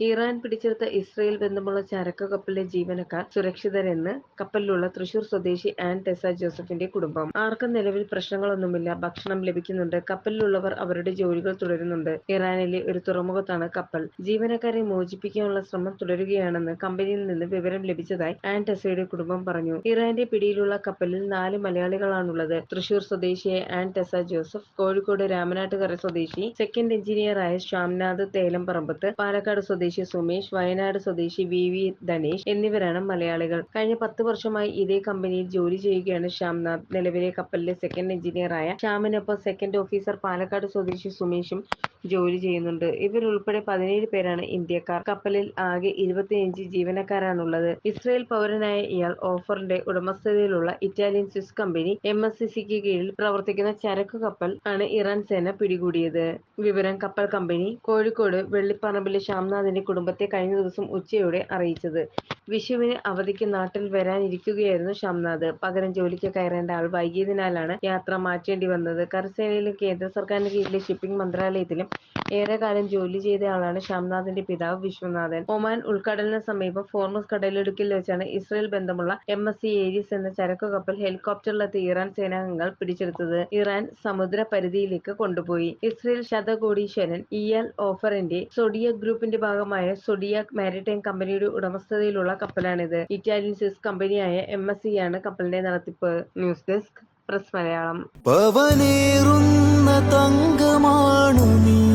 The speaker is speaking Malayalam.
ഇറാൻ പിടിച്ചെടുത്ത ഇസ്രയേൽ ബന്ധമുള്ള ചരക്ക് കപ്പലിലെ ജീവനക്കാർ സുരക്ഷിതരെന്ന് കപ്പലിലുള്ള തൃശൂർ സ്വദേശി ആൻ ടെസ ജോസഫിന്റെ കുടുംബം. ആർക്കും നിലവിൽ പ്രശ്നങ്ങളൊന്നുമില്ല. ഭക്ഷണം ലഭിക്കുന്നുണ്ട്. കപ്പലിലുള്ളവർ അവരുടെ ജോലികൾ തുടരുന്നുണ്ട്. ഇറാനിലെ ഒരു തുറമുഖത്താണ് കപ്പൽ. ജീവനക്കാരെ മോചിപ്പിക്കാനുള്ള ശ്രമം തുടരുകയാണെന്ന് കമ്പനിയിൽ നിന്ന് വിവരം ലഭിച്ചതായി ആൻ ടെസയുടെ കുടുംബം പറഞ്ഞു. ഇറാന്റെ പിടിയിലുള്ള കപ്പലിൽ നാല് മലയാളികളാണുള്ളത്. തൃശൂർ സ്വദേശിയായ ആൻ ടെസ ജോസഫ് കോഴിക്കോട് രാമനാട്ടുകര സ്വദേശി സെക്കൻഡ് എഞ്ചിനീയറായ ശ്യാംനാഥ് തേലംപറമ്പത്ത് പാലക്കാട് സ്വദേശി സുമേഷ് വയനാട് സ്വദേശി വി. വി. ധനേഷ് എന്നിവരാണ് മലയാളികൾ. കഴിഞ്ഞ പത്ത് വർഷമായി ഇതേ കമ്പനിയിൽ ജോലി ചെയ്യുകയാണ് ശ്യാംനാഥ്. നിലവിലെ കപ്പലിലെ സെക്കൻഡ് എഞ്ചിനീയറായ ശ്യാമിനൊപ്പം സെക്കൻഡ് ഓഫീസർ പാലക്കാട് സ്വദേശി സുമേഷും ജോലി ചെയ്യുന്നുണ്ട്. ഇവരുൾപ്പെടെ പതിനേഴ് പേരാണ് ഇന്ത്യക്കാർ. കപ്പലിൽ ആകെ ഇരുപത്തിയഞ്ച് ജീവനക്കാരാണുള്ളത്. ഇസ്രയേൽ പൗരനായ ഇയാൾ ഓഫറിന്റെ ഉടമസ്ഥതയിലുള്ള Italian Swiss company M S C സിക്ക് കീഴിൽ പ്രവർത്തിക്കുന്ന ചരക്ക് കപ്പൽ ആണ് ഇറാൻ സേന പിടികൂടിയത്. വിവരം കപ്പൽ കമ്പനി കോഴിക്കോട് വെള്ളിപ്പറമ്പിലെ ശ്യാംനാഥിന്റെ കുടുംബത്തെ കഴിഞ്ഞ ദിവസം ഉച്ചയോടെ അറിയിച്ചത്. വിഷുവിന് അവധിക്ക് നാട്ടിൽ വരാനിരിക്കുകയായിരുന്നു ഷംനാഥ്. പകരം ജോലിക്ക് കയറേണ്ട ആൾ വൈകിയതിനാലാണ് യാത്ര മാറ്റേണ്ടി വന്നത്. കരസേനയിലും കേന്ദ്ര സർക്കാരിന് കീഴിലെ ഷിപ്പിംഗ് മന്ത്രാലയത്തിലും ഏറെക്കാലം ജോലി ചെയ്ത ആളാണ് ഷംനാഥിന്റെ പിതാവ് വിശ്വനാഥൻ. ഒമാൻ ഉൾക്കടലിന് സമീപം ഫോർമസ് കടലിടുക്കിൽ വെച്ചാണ് ഇസ്രയേൽ ബന്ധമുള്ള എം എസ് സി ഏരീസ് എന്ന ചരക്കു കപ്പൽ ഹെലികോപ്റ്ററിലെത്തി ഇറാൻ സേനാംഗങ്ങൾ പിടിച്ചെടുത്തത്. ഇറാൻ സമുദ്ര പരിധിയിലേക്ക് കൊണ്ടുപോയി. ഇസ്രയേൽ ശതകോടീശ്വരൻ ഇയാൽ ഓഫറിന്റെ സൊഡിയ ഗ്രൂപ്പിന്റെ ഭാഗമായ സൊഡിയാക് മാരിടൈം കമ്പനിയുടെ ഉടമസ്ഥതയിലുള്ള കപ്പലാണിത്. ഇറ്റാലിയൻ സ്വിസ് കമ്പനിയായ എം എസ് സി ആണ് കപ്പലിന്റെ നടത്തിപ്പ്. ന്യൂസ് ഡെസ്ക് പ്രസ് മലയാളം പവനേറുന്ന തങ്കമാണു നീ.